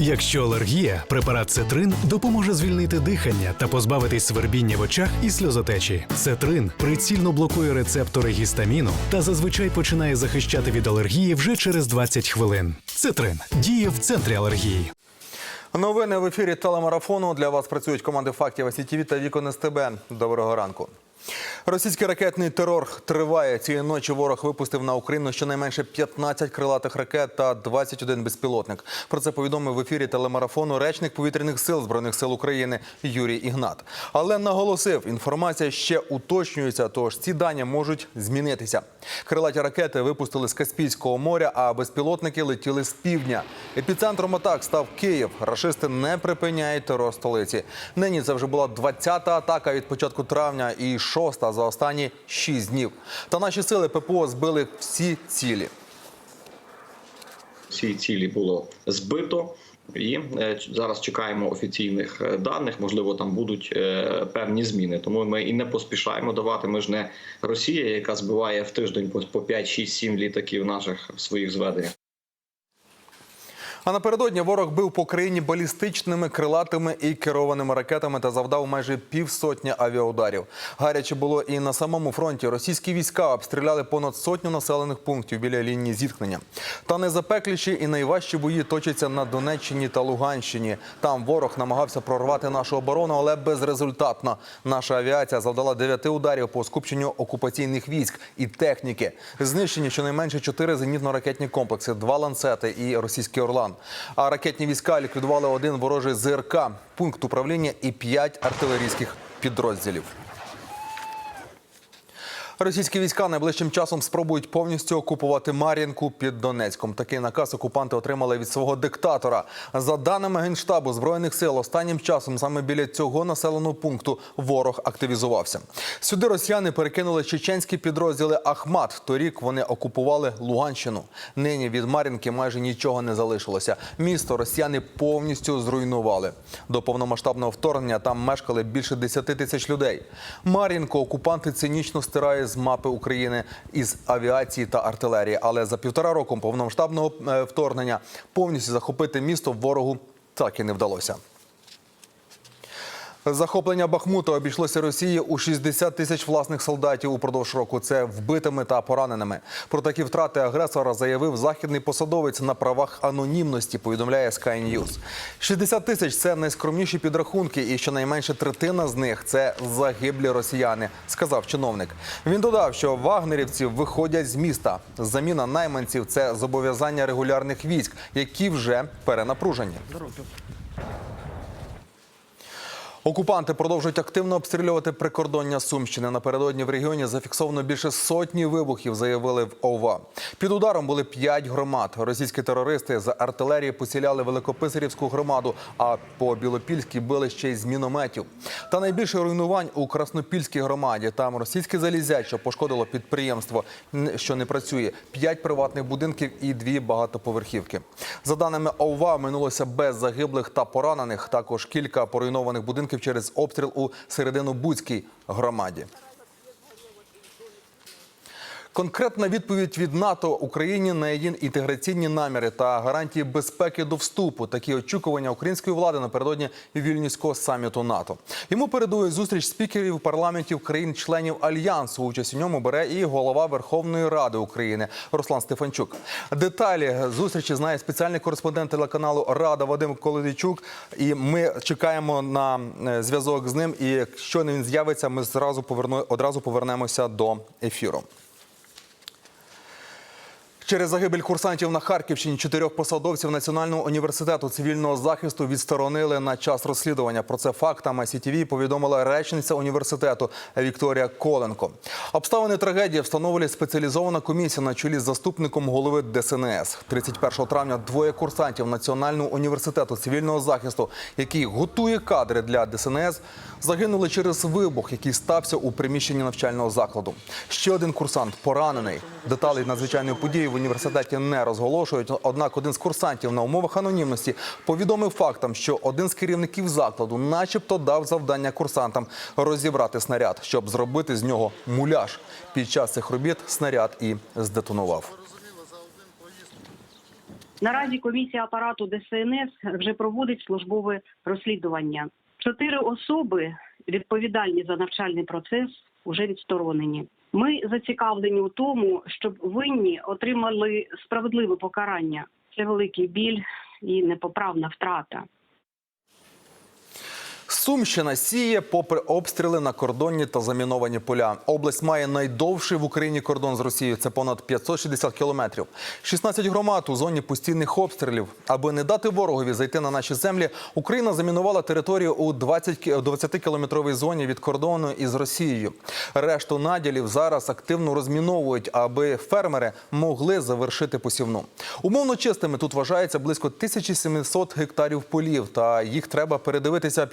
Якщо алергія, препарат Цетрин допоможе звільнити дихання та позбавитись свербіння в очах і сльозотечі. Цетрин прицільно блокує рецептори гістаміну та зазвичай починає захищати від алергії вже через 20 хвилин. Цетрин діє в центрі алергії. Новини в ефірі телемарафону. Для вас працюють команди фактів СІТВ та Вікон. Доброго ранку. Російський ракетний терор триває. Цієї ночі ворог випустив на Україну щонайменше 15 крилатих ракет та 21 безпілотник. Про це повідомив в ефірі телемарафону речник повітряних сил збройних сил України Юрій Ігнат. Але наголосив, інформація ще уточнюється, тож ці дані можуть змінитися. Крилаті ракети випустили з Каспійського моря, а безпілотники летіли з півдня. Епіцентром атак став Київ. Рашисти не припиняють терор столиці. Нині це вже була 20-та атака від початку травня і шоста за останні 6 днів. Та наші сили ППО збили всі цілі. Всі цілі було збито. І е, зараз чекаємо офіційних е, даних. Можливо, там будуть е, певні зміни. Тому ми і не поспішаємо давати. Ми ж не Росія, яка збиває в тиждень по 5, 6, 7 літаків наших в своїх зведеннях. А напередодні ворог бив по країні балістичними, крилатими і керованими ракетами та завдав майже півсотні авіаударів. Гаряче було і на самому фронті. Російські війська обстріляли понад сотню населених пунктів біля лінії зіткнення. Та найзапекліші і найважчі бої точаться на Донеччині та Луганщині. Там ворог намагався прорвати нашу оборону, але безрезультатно. Наша авіація завдала дев'яти ударів по скупченню окупаційних військ і техніки. Знищені щонайменше чотири зенітно-ракетні комплекси, два ланцети і російський орлан. А ракетні війська ліквідували один ворожий ЗРК, пункт управління і п'ять артилерійських підрозділів. Російські війська найближчим часом спробують повністю окупувати Мар'їнку під Донецьком. Такий наказ окупанти отримали від свого диктатора. За даними генштабу збройних сил, останнім часом саме біля цього населеного пункту ворог активізувався. Сюди росіяни перекинули чеченські підрозділи Ахмат. Торік вони окупували Луганщину. Нині від Мар'їнки майже нічого не залишилося. Місто росіяни повністю зруйнували. До повномасштабного вторгнення там мешкали більше 10 тисяч людей. Мар'їнку окупанти цинічно стирають з мапи України із авіації та артилерії. Але за півтора року повномасштабного е, вторгнення повністю захопити місто ворогу так і не вдалося. Захоплення Бахмута обійшлося Росії у 60 тисяч власних солдатів упродовж року. Це вбитими та пораненими. Про такі втрати агресора заявив західний посадовець на правах анонімності. Повідомляє Sky News. 60 тисяч це найскромніші підрахунки, і щонайменше третина з них це загиблі росіяни, сказав чиновник. Він додав, що вагнерівці виходять з міста. Заміна найманців це зобов'язання регулярних військ, які вже перенапружені. Окупанти продовжують активно обстрілювати прикордоння Сумщини. Напередодні в регіоні зафіксовано більше сотні вибухів, заявили в ОВА. Під ударом були п'ять громад. Російські терористи з артилерії поціляли Великописарівську громаду, а по Білопільській били ще й з мінометів. Та найбільше руйнувань у Краснопільській громаді. Там російське залізяче пошкодило підприємство, що не працює. П'ять приватних будинків і дві багатоповерхівки. За даними ОВА, минулося без загиблих та поранених. Також кілька поруйнованих будинків через обстріл у серединобудській громаді. Конкретна відповідь від НАТО Україні на її інтеграційні наміри та гарантії безпеки до вступу. Такі очікування української влади напередодні вільнюського саміту НАТО. Йому передує зустріч спікерів парламентів країн-членів альянсу. Участь у ньому бере і голова Верховної Ради України Руслан Стефанчук. Деталі зустрічі знає спеціальний кореспондент телеканалу Рада Вадим Колодичук. І ми чекаємо на е, зв'язок з ним. І якщо він з'явиться, ми зразу поверну одразу повернемося до ефіру. Через загибель курсантів на Харківщині чотирьох посадовців Національного університету цивільного захисту відсторонили на час розслідування. Про це фактами СІТВ повідомила речниця університету Вікторія Коленко. Обставини трагедії встановлює спеціалізована комісія на чолі з заступником голови ДСНС. 31 травня двоє курсантів Національного університету цивільного захисту, який готує кадри для ДСНС, загинули через вибух, який стався у приміщенні навчального закладу. Ще один курсант поранений. Деталі надзвичайної події університеті не розголошують. Однак один з курсантів на умовах анонімності повідомив фактам, що один з керівників закладу, начебто, дав завдання курсантам розібрати снаряд, щоб зробити з нього муляж. Під час цих робіт снаряд і здетонував. Наразі комісія апарату ДСНС вже проводить службове розслідування. Чотири особи, відповідальні за навчальний процес, вже відсторонені. Ми зацікавлені у тому, щоб винні отримали справедливе покарання. Це великий біль і непоправна втрата. Сумщина сіє попри обстріли на кордонні та заміновані поля. Область має найдовший в Україні кордон з Росією. Це понад 560 кілометрів. 16 громад у зоні постійних обстрілів. Аби не дати ворогові зайти на наші землі, Україна замінувала територію у 20 кі- 20-кілометровій зоні від кордону із Росією. Решту наділів зараз активно розміновують, аби фермери могли завершити посівну. Умовно чистими тут вважається близько 1700 гектарів полів, та їх треба передивитися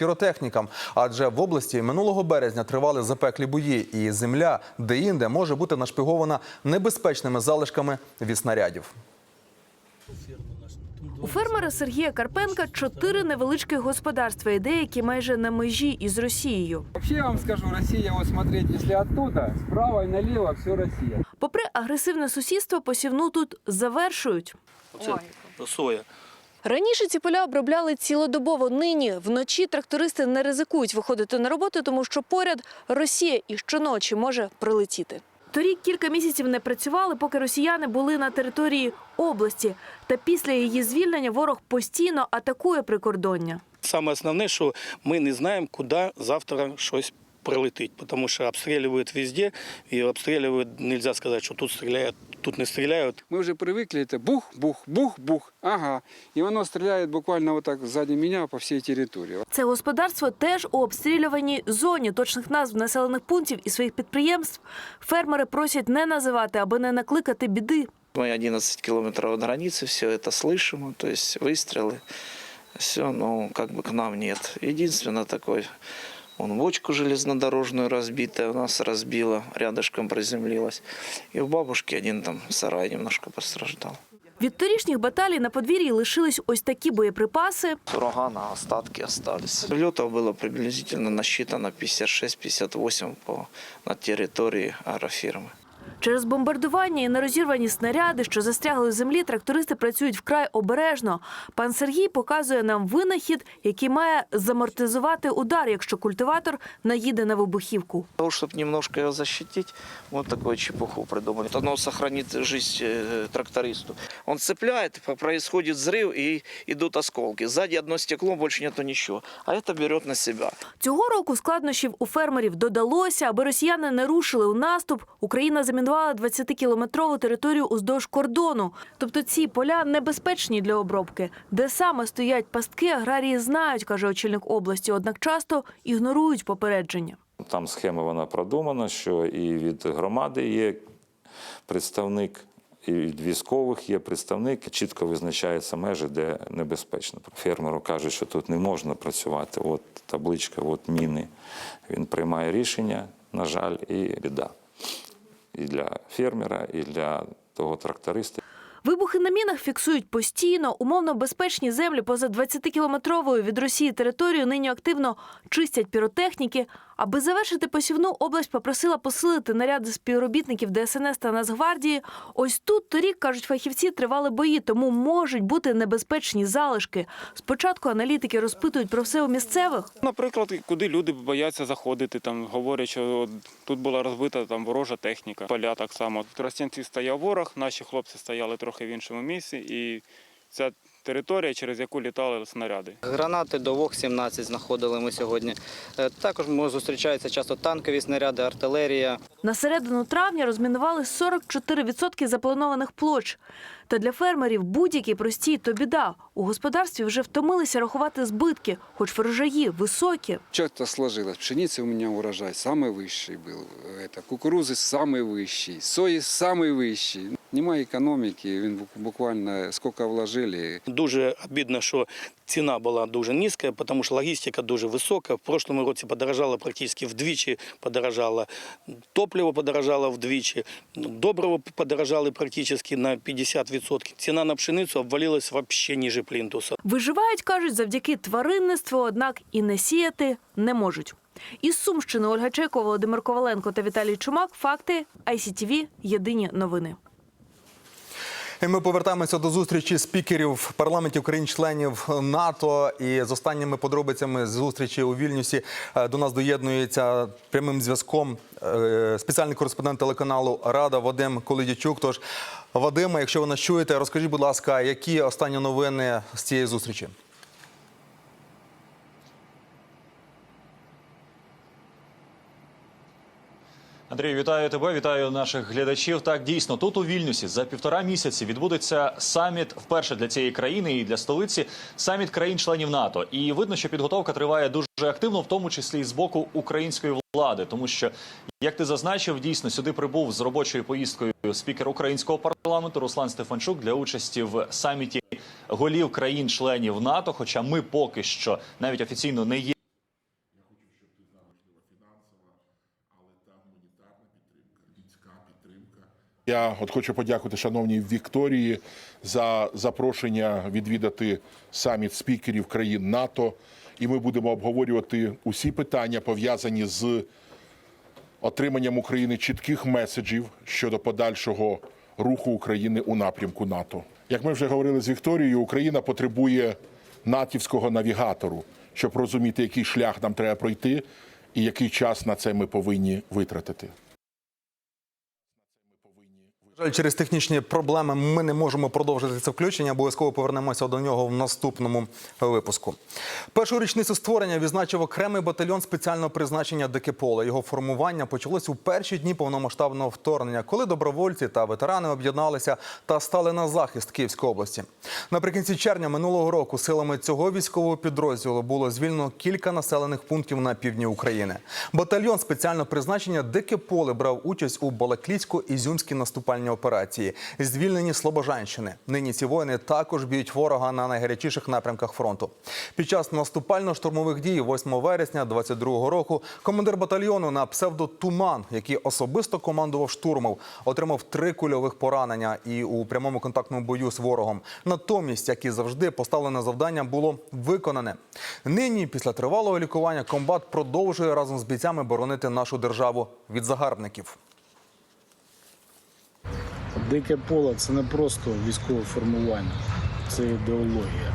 піротехнікам. Адже в області минулого березня тривали запеклі бої, і земля де-інде може бути нашпигована небезпечними залишками від снарядів. У фермера Сергія Карпенка чотири невеличких господарства і деякі майже на межі із Росією. Вообще я вам скажу, Россия, вот смотреть, если оттуда, справа и налево, все Россия. Попри агресивне сусідство, посівну тут завершують. Оце соя. Раніше ці поля обробляли цілодобово. Нині вночі трактористи не ризикують виходити на роботу, тому що поряд Росія і щоночі може прилетіти. Торік кілька місяців не працювали, поки росіяни були на території області. Та після її звільнення ворог постійно атакує прикордоння. Саме основне, що ми не знаємо, куди завтра щось прилетить, тому що обстрілюють везде, і обстрілюють, нельзя сказати, що тут стріляють, тут не стріляють. Мы уже привыкли, это бух, бух, бух, бух, ага. И оно стреляет буквально вот так сзади меня по всей территории. Це господарство теж у обстрілюваній зоні точних назв населених пунктів і своїх підприємств. Фермери просять не називати, аби не накликати біди. Мы 11 километров от границы, все это слышим, то есть выстрелы, все, но как бы к нам нет. Единственное такой, он бочку железнодорожную разбитая у нас разбила, рядышком приземлилась. И у бабушки один там сарай немножко пострадал. Від торішніх баталій на подвір'ї лишились ось такі боєприпаси. С урагана остатки остались. Летов было приблизительно насчитано 56-58 по, на территории аэрофирмы. Через бомбардування і нерозірвані снаряди, що застрягли в землі, трактористи працюють вкрай обережно. Пан Сергій показує нам винахід, який має замортизувати удар, якщо культиватор наїде на вибухівку. Для того, чтобы немножко ее защитить, вот такую чепуху придумали. Оно сохранит жизнь э, трактористу. Он цепляет, по- происходит взрыв и идут осколки. Сзади одно стекло, больше нету ничего. А это берет на себя. Цього року складнощів у фермерів додалося, аби росіяни не рушили у наступ. Україна замінувала 20-кілометрову територію уздовж кордону. Тобто ці поля небезпечні для обробки. Де саме стоять пастки, аграрії знають, каже очільник області, однак часто ігнорують попередження. Там схема вона продумана, що і від громади є представник, і від військових є представник. Чітко визначаються межі, де небезпечно. Фермеру кажуть, що тут не можна працювати. От табличка, от міни. Він приймає рішення, на жаль, і біда. І для фермера, і для того тракториста. Вибухи на мінах фіксують постійно. Умовно безпечні землі поза 20-кілометровою від Росії територію нині активно чистять піротехніки. Аби завершити посівну, область попросила посилити наряди співробітників ДСНС та Нацгвардії. Ось тут торік, кажуть фахівці, тривали бої, тому можуть бути небезпечні залишки. Спочатку аналітики розпитують про все у місцевих. Наприклад, куди люди бояться заходити, там говорять, що тут була розбита там ворожа техніка. Поля так само. Тростянці стояв ворог, наші хлопці стояли трохи в іншому місці, і ця територія, через яку літали снаряди. Гранати до ВОГ-17 знаходили ми сьогодні. Е, Також м- зустрічаються часто танкові снаряди, артилерія. На середину травня розмінували 44% запланованих площ. Та для фермерів будь-які прості то біда. У господарстві вже втомилися рахувати збитки, хоч врожаї високі. Что-то сложилось. Пшеницы у меня урожай самый высший был. Это кукурузы самый высший, сои самый высший. Нема економіки, він бу- буквально сколько вложили, Дуже обідно, що ціна була дуже низька, тому що логістика дуже висока. В прошлому році подорожала практично вдвічі, подорожало топливо подорожало вдвічі, добриво подорожали практично на 50%. Ціна на пшеницю обвалилась взагалі ніже плінтуса. Виживають, кажуть, завдяки тваринництву, однак і не сіяти не можуть. Із Сумщини Ольга Чайко, Володимир Коваленко та Віталій Чумак. Факти ICTV. Єдині новини. І ми повертаємося до зустрічі спікерів парламентів країн-членів НАТО. І з останніми подробицями зустрічі у Вільнюсі е, до нас доєднується прямим зв'язком е, спеціальний кореспондент телеканалу Рада Вадим Колидячук. Тож, Вадиме, якщо ви нас чуєте, розкажіть, будь ласка, які останні новини з цієї зустрічі? Андрій, вітаю тебе, вітаю наших глядачів. Так, дійсно, тут у Вільнюсі за півтора місяці відбудеться саміт вперше для цієї країни і для столиці саміт країн-членів НАТО. І видно, що підготовка триває дуже активно, в тому числі і з боку української влади, тому що, як ти зазначив, дійсно сюди прибув з робочою поїздкою спікер українського парламенту Руслан Стефанчук для участі в саміті голів країн-членів НАТО. Хоча ми поки що навіть офіційно не є. Я от хочу подякувати шановній Вікторії за запрошення відвідати саміт спікерів країн НАТО. І ми будемо обговорювати усі питання пов'язані з отриманням України чітких меседжів щодо подальшого руху України у напрямку НАТО. Як ми вже говорили з Вікторією, Україна потребує натівського навігатору, щоб розуміти, який шлях нам треба пройти і який час на це ми повинні витратити. Жаль, через технічні проблеми ми не можемо продовжити це включення. Обов'язково повернемося до нього в наступному випуску. Першу річницю створення відзначив окремий батальйон спеціального призначення Дике поле. Його формування почалось у перші дні повномасштабного вторгнення, коли добровольці та ветерани об'єдналися та стали на захист Київської області. Наприкінці червня минулого року силами цього військового підрозділу було звільнено кілька населених пунктів на півдні України. Батальйон спеціального призначення Дике поле брав участь у Балаклійсько-Ізюмській наступальній операції, звільнені Слобожанщини. Нині ці воїни також б'ють ворога на найгарячіших напрямках фронту. Під час наступально-штурмових дій 8 вересня 22 року командир батальйону на псевдо Туман, який особисто командував штурмом, отримав три кульових поранення і у прямому контактному бою з ворогом. Натомість, як і завжди, поставлене завдання було виконане. Нині, після тривалого лікування, комбат продовжує разом з бійцями боронити нашу державу від загарбників. Дике поле це не просто військове формування, це ідеологія.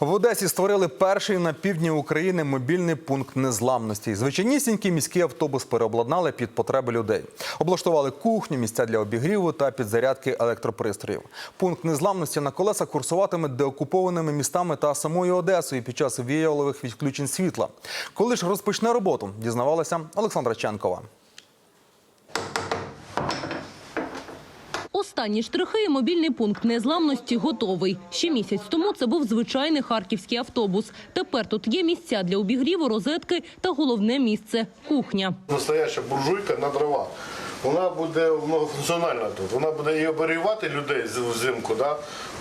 В Одесі створили перший на півдні України мобільний пункт незламності. Звичайнісінький міський автобус переобладнали під потреби людей. Облаштували кухню, місця для обігріву та підзарядки електропристроїв. Пункт незламності на колесах курсуватиме деокупованими містами та самою Одесою під час віялових відключень світла. Коли ж розпочне роботу, дізнавалася Олександра Ченкова. Останні штрихи і мобільний пункт незламності готовий. Ще місяць тому це був звичайний харківський автобус. Тепер тут є місця для обігріву, розетки та головне місце – кухня. Настояща буржуйка на дрова. Вона буде многофункціональна тут. Вона буде і оберігати людей з- взимку, да?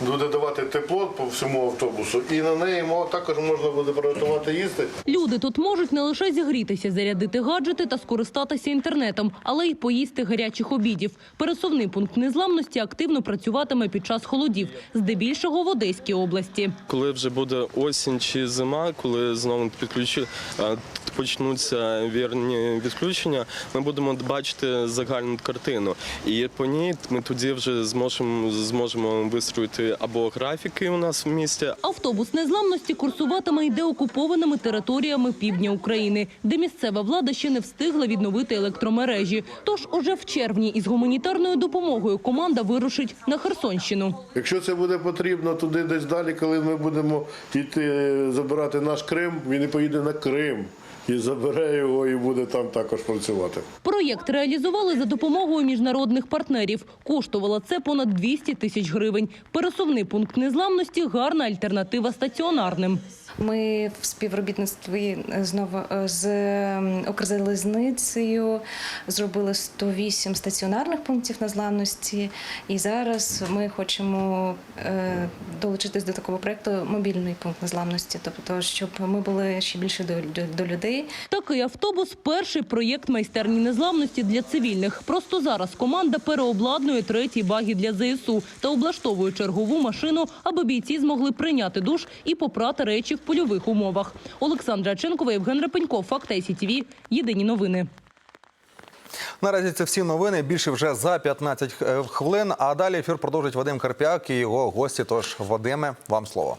буде давати тепло по всьому автобусу. І на неї мо- також можна буде приготувати їсти. Люди тут можуть не лише зігрітися, зарядити гаджети та скористатися інтернетом, але й поїсти гарячих обідів. Пересувний пункт незламності активно працюватиме під час холодів, здебільшого в Одеській області. Коли вже буде осінь чи зима, коли знову підключу, а, почнуться вірні відключення, ми будемо бачити загальну картину. І по ній ми тоді вже зможемо зможемо вистроїти або графіки у нас в місті, Автобус незламності курсуватиме й деокупованими територіями півдня України, де місцева влада ще не встигла відновити електромережі. Тож уже в червні із гуманітарною допомогою команда вирушить на Херсонщину. Якщо це буде потрібно туди десь далі, коли ми будемо йти забирати наш Крим, він і поїде на Крим. І забере його і буде там також працювати. Проєкт реалізували за допомогою міжнародних партнерів. Коштувало це понад 200 тисяч гривень. Пересувний пункт незламності – гарна альтернатива стаціонарним. Ми в співробітництві знову е, з Укрзалізницею зробили 108 стаціонарних пунктів незламності. І зараз ми хочемо е, долучитись до такого проекту мобільний пункт незламності, тобто, щоб ми були ще більше до, до, до людей. Такий автобус – перший проєкт майстерні незламності для цивільних. Просто зараз команда переобладнує третій багі для ЗСУ та облаштовує чергову машину, аби бійці змогли прийняти душ і попрати речі польових умовах. Олександра Ченкова, Євген Репенько, Факт СІТВ. Єдині новини. Наразі це всі новини. Більше вже за 15 хвилин. А далі ефір продовжить Вадим Карп'як і його гості. Тож, Вадиме, вам слово.